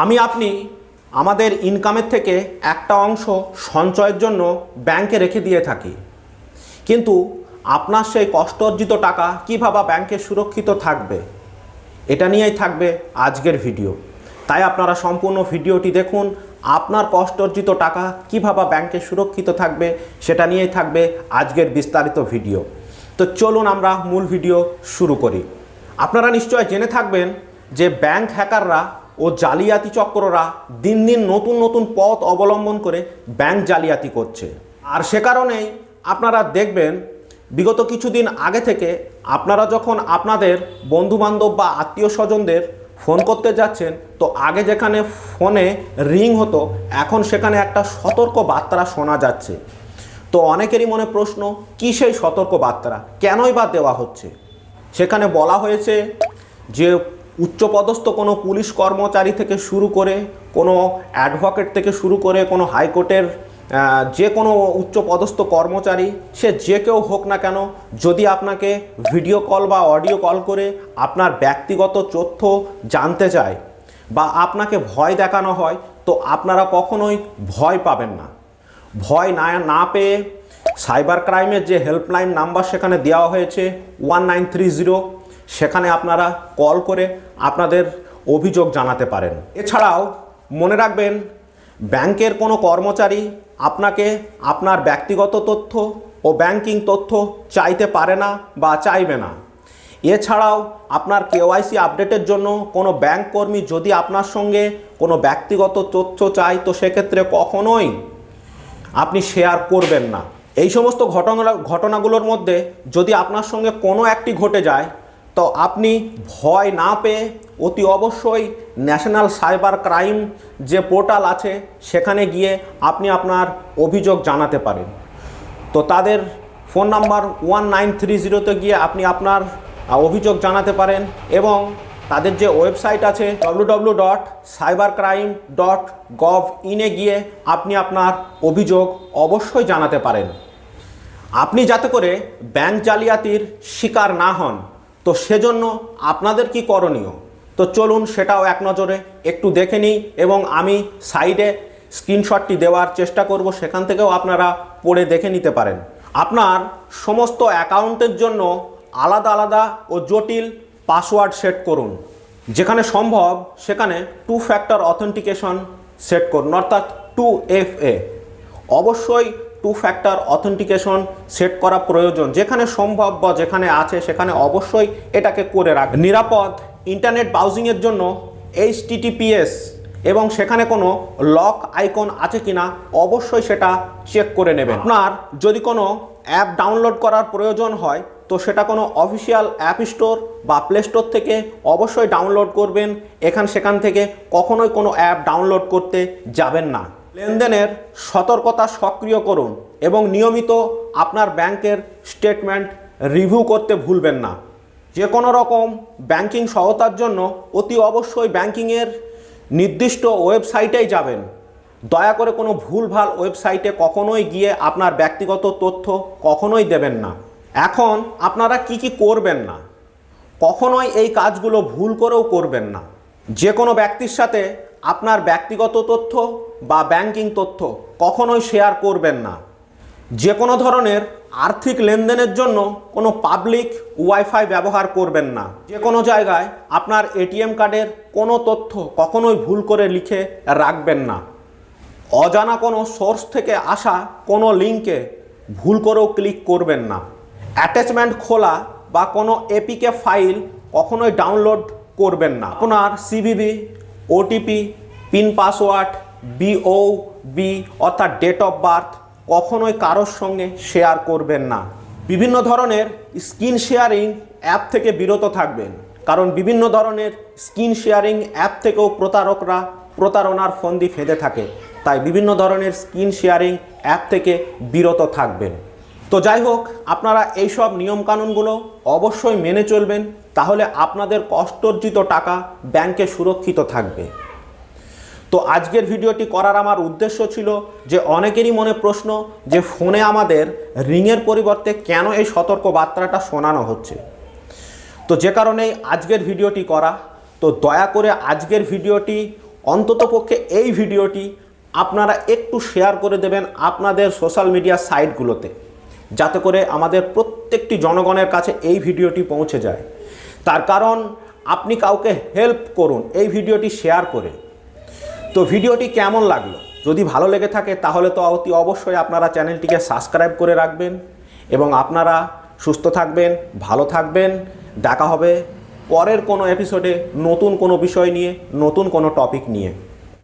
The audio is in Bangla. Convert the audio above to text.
আমি আপনি আমাদের ইনকামের থেকে একটা অংশ সঞ্চয়ের জন্য ব্যাংকে রেখে দিয়ে থাকি। কিন্তু আপনার সেই কষ্ট অর্জিত টাকা কীভাবে ব্যাংকে সুরক্ষিত থাকবে, এটা নিয়েই থাকবে আজকের ভিডিও। তাই আপনারা সম্পূর্ণ ভিডিওটি দেখুন, আপনার কষ্ট অর্জিত টাকা কীভাবে ব্যাংকে সুরক্ষিত থাকবে, সেটা নিয়েই থাকবে আজকের বিস্তারিত ভিডিও। তো চলুন আমরা মূল ভিডিও শুরু করি। আপনারা নিশ্চয় জেনে থাকবেন যে ব্যাংক হ্যাকাররা ও জালিয়াতি চক্ররা দিন দিন নতুন নতুন পথ অবলম্বন করে ব্যাংক জালিয়াতি করছে। আর সে কারণেই আপনারা দেখবেন, বিগত কিছুদিন আগে থেকে আপনারা যখন আপনাদের বন্ধুবান্ধব বা আত্মীয় স্বজনদের ফোন করতে যাচ্ছেন, তো আগে যেখানে ফোনে রিং হতো, এখন সেখানে একটা সতর্ক বার্তা শোনা যাচ্ছে। তো অনেকেরই মনে প্রশ্ন, কী সেই সতর্ক বার্তা? কেনই বা দেওয়া হচ্ছে? সেখানে বলা হয়েছে যে উচ্চপদস্থ কোনো পুলিশ কর্মচারী থেকে শুরু করে, কোনো অ্যাডভোকেট থেকে শুরু করে, কোনো হাইকোর্টের যে কোনো উচ্চপদস্থ কর্মচারী, সে যে কেউ হোক না কেন, যদি আপনাকে ভিডিও কল বা অডিও কল করে আপনার ব্যক্তিগত তথ্য জানতে চায় বা আপনাকে ভয় দেখানো হয়, তো আপনারা কখনোই ভয় পাবেন না। ভয় না না পেয়ে সাইবার ক্রাইমের যে হেল্পলাইন নাম্বার সেখানে দেওয়া হয়েছে, ওয়ান নাইন থ্রি জিরো সেখানে আপনারা কল করে আপনাদের অভিযোগ জানাতে পারেন। এছাড়াও মনে রাখবেন, ব্যাংকের কোনো কর্মচারী আপনাকে আপনার ব্যক্তিগত তথ্য ও ব্যাংকিং তথ্য চাইতে পারে না বা চাইবে না। এছাড়াও আপনার কেওয়াইসি আপডেটের জন্য কোনো ব্যাংক কর্মী যদি আপনার সঙ্গে কোনো ব্যক্তিগত তথ্য চায়, তো সেক্ষেত্রে কখনোই আপনি শেয়ার করবেন না। এই সমস্ত ঘটনা, ঘটনাগুলোর মধ্যে যদি আপনার সঙ্গে কোনো একটি ঘটে যায় তো আপনি ভয় না পেয়ে অতি অবশ্যই ন্যাশনাল সাইবার ক্রাইম যে পোর্টাল আছে, সেখানে গিয়ে আপনি আপনার অভিযোগ জানাতে পারেন। তো তাদের phone number one nine three জিরোতে গিয়ে আপনি আপনার অভিযোগ জানাতে পারেন এবং তাদের যে ওয়েবসাইট আছে W dot cyber crime dot gov ইনে গিয়ে আপনি আপনার অভিযোগ অবশ্যই জানাতে পারেন। আপনি যাতে করে ব্যাংক জালিয়াতির শিকার না হন। তো সেজন্য আপনাদের কি করণীয়? তো চলুন সেটাও এক নজরে একটু দেখে নিই এবং আমি সাইডে স্ক্রিনশটটি দেওয়ার চেষ্টা করব, সেখান থেকেও আপনারা পড়ে দেখে নিতে পারেন। আপনার সমস্ত অ্যাকাউন্টের জন্য আলাদা আলাদা ও জটিল পাসওয়ার্ড সেট করুন। যেখানে সম্ভব, সেখানে টু ফ্যাক্টর অথেন্টিকেশন সেট করুন, অর্থাৎ টু এফ এ। অবশ্যই টু ফ্যাক্টর অথেন্টিকেশন সেট করা প্রয়োজন যেখানে সম্ভব বা যেখানে আছে সেখানে অবশ্যই এটাকে করে রাখ নিরাপদ ইন্টারনেট ব্রাউজিংয়ের জন্য এইচ টিটিপিএস এবং সেখানে কোনো লক আইকন আছে কিনা অবশ্যই সেটা চেক করে নেবেন। আপনার যদি কোনো অ্যাপ ডাউনলোড করার প্রয়োজন হয় তো সেটা কোনো অফিসিয়াল অ্যাপ স্টোর বা প্লে স্টোর থেকে অবশ্যই ডাউনলোড করবেন। এখান সেখান থেকে কখনোই কোনো অ্যাপ ডাউনলোড করতে যাবেন না। লেনদেনের সতর্কতা সক্রিয় করুন এবং নিয়মিত আপনার ব্যাংকের স্টেটমেন্ট রিভিউ করতে ভুলবেন না। যে কোনো রকম ব্যাংকিং সহায়তার জন্য অতি অবশ্যই ব্যাংকিংয়ের নির্দিষ্ট ওয়েবসাইটেই যাবেন। দয়া করে কোনো ভুলভাল ওয়েবসাইটে কখনোই গিয়ে আপনার ব্যক্তিগত তথ্য কখনোই দেবেন না। এখন আপনারা কি কি করবেন না? কখনোই এই কাজগুলো ভুল করেও করবেন না। যে কোনো ব্যক্তির সাথে আপনার ব্যক্তিগত তথ্য বা ব্যাংকিং তথ্য কখনোই শেয়ার করবেন না। যে কোনো ধরনের আর্থিক লেনদেনের জন্য কোনো পাবলিক ওয়াইফাই ব্যবহার করবেন না। যে কোনো জায়গায় আপনার এটিএম কার্ডের কোনো তথ্য কখনোই ভুল করে লিখে রাখবেন না। অজানা কোনো সোর্স থেকে আসা কোনো লিঙ্কে ভুল করেও ক্লিক করবেন না। অ্যাটাচমেন্ট খোলা বা কোনো এপিকে ফাইল কখনোই ডাউনলোড করবেন না। আপনার সিভিভি ওটিপি পিন পাসওয়ার্ড বিও বি অর্থাৎ ডেট অফ বার্থ কখনোই কারোর সঙ্গে শেয়ার করবেন না। বিভিন্ন ধরনের স্ক্রিন শেয়ারিং অ্যাপ থেকে বিরত থাকবেন। কারণ বিভিন্ন ধরনের স্ক্রিন শেয়ারিং অ্যাপ থেকেও প্রতারকরা প্রতারণার ফন্দি ফেঁদে থাকে। তাই বিভিন্ন ধরনের স্ক্রিন শেয়ারিং অ্যাপ থেকে বিরত থাকবেন। তো যাই হোক, আপনারা এইসব নিয়মকানুনগুলো অবশ্যই মেনে চলবেন, তাহলে আপনাদের কষ্টর্জিত টাকা ব্যাংকে সুরক্ষিত থাকবে। তো আজকের ভিডিওটি করার আমার উদ্দেশ্য ছিল যে অনেকেরই মনে প্রশ্ন যে ফোনে আমাদের রিংয়ের পরিবর্তে কেন এই সতর্ক বার্তাটা শোনানো হচ্ছে। তো যে কারণেই আজকের ভিডিওটি করা, তো দয়া করে আজকের ভিডিওটি অন্ততপক্ষে এই ভিডিওটি আপনারা একটু শেয়ার করে দেবেন আপনাদের সোশ্যাল মিডিয়া সাইটগুলোতে। যাতে করে আমাদের প্রত্যেকটি জনগণের কাছে এই ভিডিওটি পৌঁছে যায়। তার কারণ, আপনি কাউকে হেল্প করুন, এই ভিডিওটি শেয়ার করে। তো ভিডিওটি কেমন লাগল? যদি ভালো লেগে থাকে, তাহলে তো অতি অবশ্যই আপনারা চ্যানেলটিকে সাবস্ক্রাইব করে রাখবেন এবং আপনারা সুস্থ থাকবেন, ভালো থাকবেন। দেখা হবে পরের কোনো এপিসোডে নতুন কোনো বিষয় নিয়ে, নতুন কোনো টপিক নিয়ে।